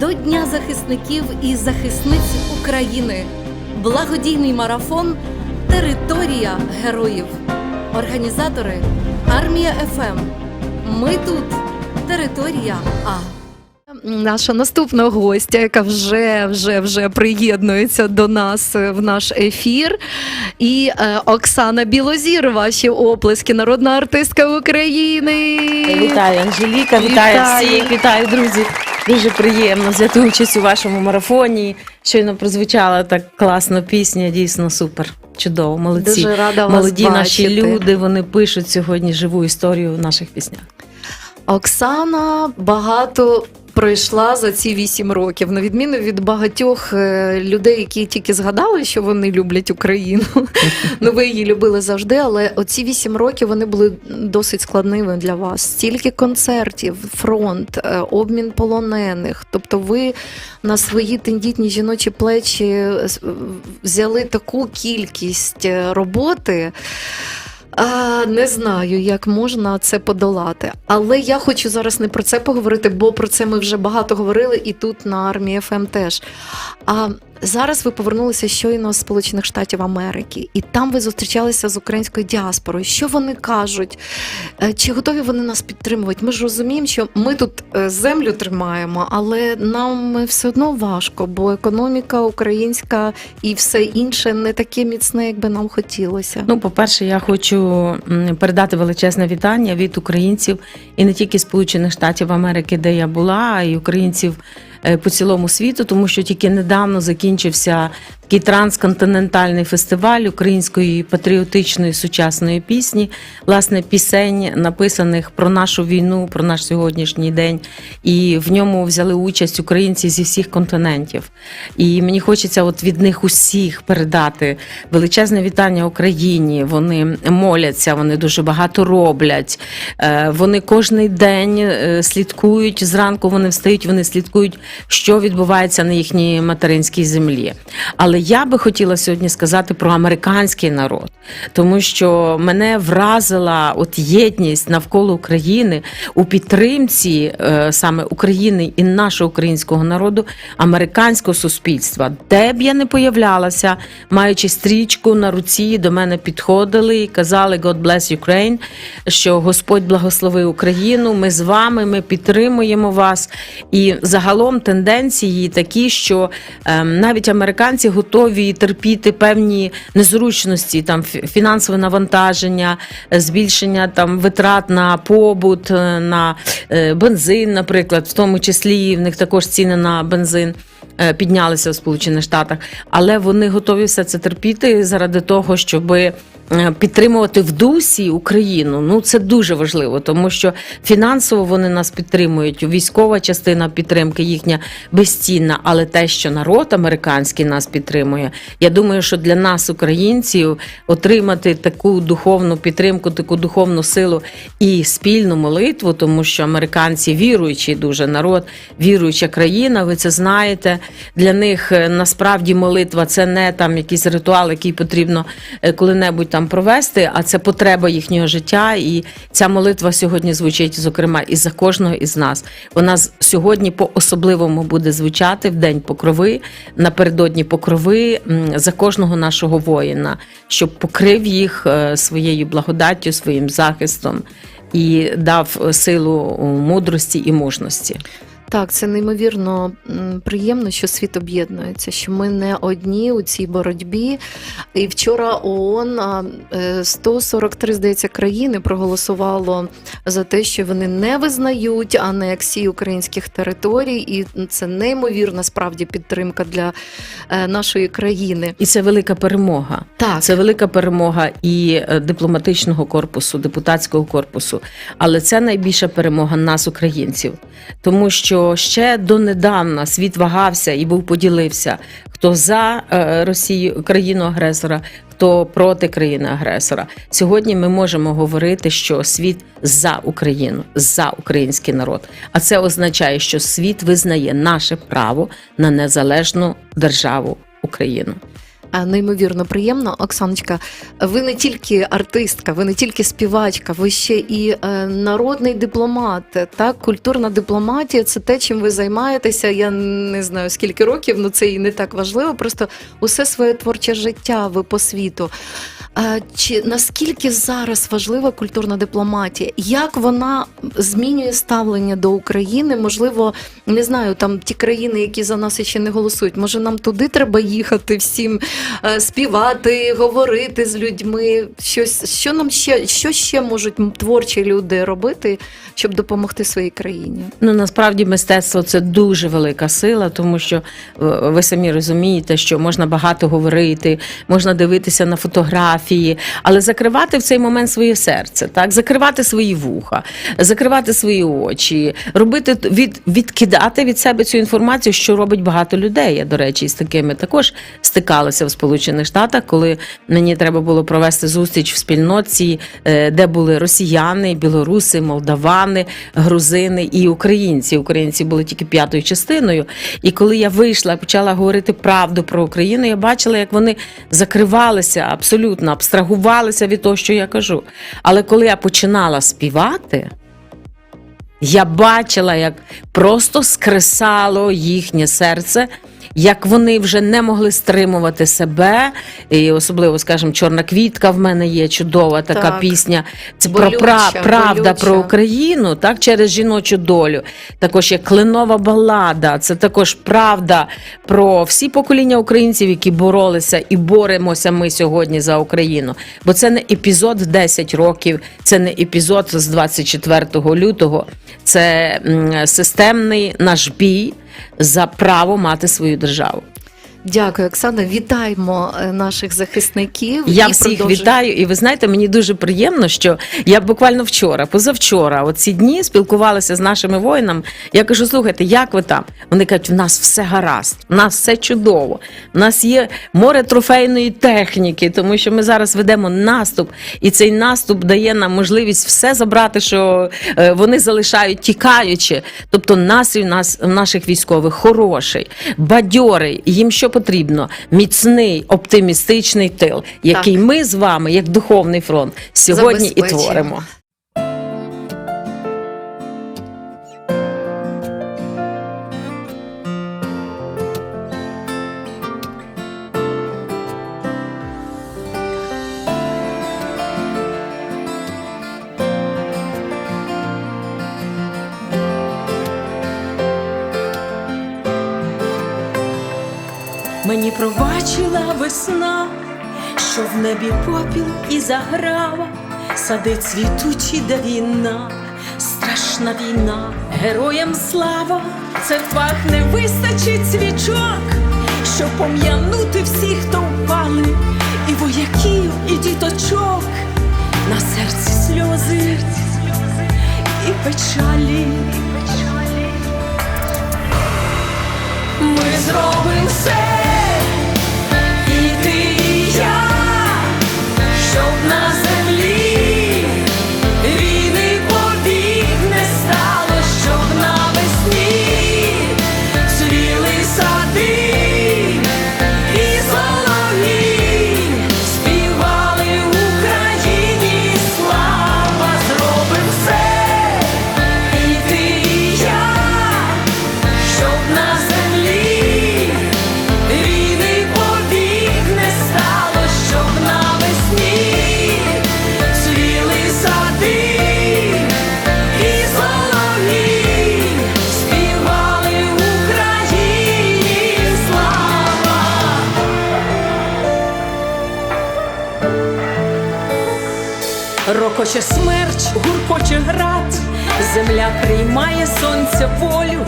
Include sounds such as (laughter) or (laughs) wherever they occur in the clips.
до Дня захисників і захисниць України. Благодійний марафон Територія героїв. Організатори Армія ФМ. Ми тут. Територія А. Наша наступна гостя, яка вже вже вже приєднується до нас в наш ефір. І е, Оксана Білозір, ваші оплески, народна артистка України. Вітаю, Анжеліка, вітаю, Вітаю. всіх, вітаю, друзі. Дуже приємно взяти участь у вашому марафоні. Щойно прозвучала так класно пісня, дійсно супер. Чудово, молодці. Дуже рада вас Молоді наші бачити. люди, вони пишуть сьогодні живу історію в наших піснях. Оксана багато пройшла за ці вісім років, на відміну від багатьох е, людей, які тільки згадали, що вони люблять Україну. (laughs) ну ви її любили завжди, але оці вісім років вони були досить складними для вас. Стільки концертів, фронт, е, обмін полонених. Тобто, ви на свої тендітні жіночі плечі е, взяли таку кількість роботи. А, не знаю, як можна це подолати. Але я хочу зараз не про це поговорити, бо про це ми вже багато говорили і тут на армії ФМ теж. А зараз ви повернулися щойно з Сполучених Штатів Америки, і там ви зустрічалися з українською діаспорою. Що вони кажуть? Е, Чи готові вони нас підтримувати? Ми ж розуміємо, що ми тут е, землю тримаємо, але нам все одно важко, бо економіка українська і все інше не таке міцне, як би нам хотілося. Ну, по-перше, я хочу передати величезне вітання від українців і не тільки Сполучених Штатів Америки, де я була, й українців е, по цілому світу, тому що тільки недавно закінчився такий трансконтинентальний фестиваль української патріотичної сучасної пісні, власне, пісень, написаних про нашу війну, про наш сьогоднішній день. І в ньому взяли участь українці зі всіх континентів. І мені хочеться от від них усіх передати величезне вітання Україні. Вони моляться, вони дуже багато роблять. Е, Вони кожний день е, слідкують. Зранку вони встають, вони слідкують, що відбувається на їхній материнській землі. Але я би хотіла сьогодні сказати про американський народ, тому що мене вразила от єдність навколо України у підтримці е, саме України і нашого українського народу, американського суспільства, де б я не появлялася, маючи стрічку на руці, до мене підходили і казали God bless Ukraine, що Господь благослови Україну. Ми з вами, ми підтримуємо вас. І загалом тенденції такі, що ем, навіть американці готові терпіти певні незручності, там фі- фінансове навантаження, е, збільшення там витрат на побут, е, на е, бензин, наприклад, в тому числі в них також ціни на бензин. Е, Піднялися в Сполучених Штатах, але вони готові все це терпіти заради того, щоби е, підтримувати в дусі Україну. Ну це дуже важливо, тому що фінансово вони нас підтримують. Військова частина підтримки їхня безцінна, але те, що народ американський нас підтримує, я думаю, що для нас, українців, отримати таку духовну підтримку, таку духовну силу і спільну молитву, тому що американці віруючий дуже народ, віруюча країна. Ви це знаєте. Для них е, насправді молитва це не там якийсь ритуал, який потрібно е, коли-небудь там провести, а це потреба їхнього життя. І ця молитва сьогодні звучить, зокрема, і за кожного із нас. Вона сьогодні по особливому буде звучати в день покрови, напередодні покрови за кожного нашого воїна, щоб покрив їх е, своєю благодаттю, своїм захистом і дав силу мудрості і мужності. Так, це неймовірно приємно, що світ об'єднується, що ми не одні у цій боротьбі. І вчора ООН а, е, 143, здається, країни проголосувало за те, що вони не визнають анексії українських територій, і це неймовірна справді підтримка для е, нашої країни. І це велика перемога. Так, Це велика перемога і е, дипломатичного корпусу, депутатського корпусу. Але це найбільша перемога нас, українців, тому що ще донедавна світ вагався і був поділився, хто за е, Росію країну агресора, хто проти країни агресора. Сьогодні ми можемо говорити, що світ за Україну, за український народ. А це означає, що світ визнає наше право на незалежну державу Україну. Неймовірно приємно, Оксаночка. Ви не тільки артистка, ви не тільки співачка, ви ще і е, народний дипломат. Так, культурна дипломатія це те, чим ви займаєтеся. Я не знаю скільки років, але це і не так важливо. Просто усе своє творче життя ви по світу. Чи наскільки зараз важлива культурна дипломатія? Як вона змінює ставлення до України? Можливо, не знаю, там ті країни, які за нас ще не голосують. Може, нам туди треба їхати всім е, співати, говорити з людьми? Щось, що нам ще, що ще можуть творчі люди робити, щоб допомогти своїй країні? Ну насправді мистецтво це дуже велика сила, тому що е, ви самі розумієте, що можна багато говорити, можна дивитися на фотографії, але закривати в цей момент своє серце, так закривати свої вуха, закривати свої очі, робити від відкидати від себе цю інформацію, що робить багато людей. Я до речі, з такими також стикалася в Сполучених Штатах, коли мені треба було провести зустріч в спільноті, е, де були росіяни, білоруси, молдавани, грузини і українці. Українці були тільки п'ятою частиною. І коли я вийшла, почала говорити правду про Україну, я бачила, як вони закривалися абсолютно, абстрагувалися від того, що я кажу. Але коли я починала співати. Я бачила, як просто скресало їхнє серце, як вони вже не могли стримувати себе. І особливо, скажімо, чорна квітка в мене є чудова така Так. пісня. Це Болюча, про пра- правда болюча. про Україну, так через жіночу долю. Також є кленова балада. Це також правда про всі покоління українців, які боролися і боремося ми сьогодні за Україну. Бо це не епізод 10 років, це не епізод з 24 лютого. Це системний наш бій за право мати свою державу. Дякую, Оксана. Вітаємо е, наших захисників. Я І всіх продовжуй- вітаю, і ви знаєте, мені дуже приємно, що я буквально вчора, позавчора, оці дні спілкувалася з нашими воїнами. Я кажу: слухайте, як ви там? Вони кажуть, в нас все гаразд, в нас все чудово. В нас є море трофейної техніки, тому що ми зараз ведемо наступ, і цей наступ дає нам можливість все забрати, що е, вони залишають тікаючи. Тобто настрій у нас у наших військових хороший, бадьорий. Їм що потрібно? Міцний, оптимістичний тил, який ми з вами, як духовний фронт, сьогодні і творимо. Мені пробачила весна, що в небі попіл і заграва, сади цвітучі, де війна, страшна війна, героям слава, в церквах не вистачить свічок, щоб пом'янути всіх, хто впали, і вояків, і діточок, на серці сльози і печалі. Ми зробимо все, Рокоче смерч, гуркоче град, земля приймає сонця волю.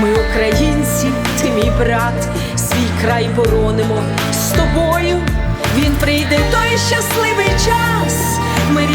Ми, українці, ти мій брат, свій край боронимо з тобою. Він прийде той щасливий час. Ми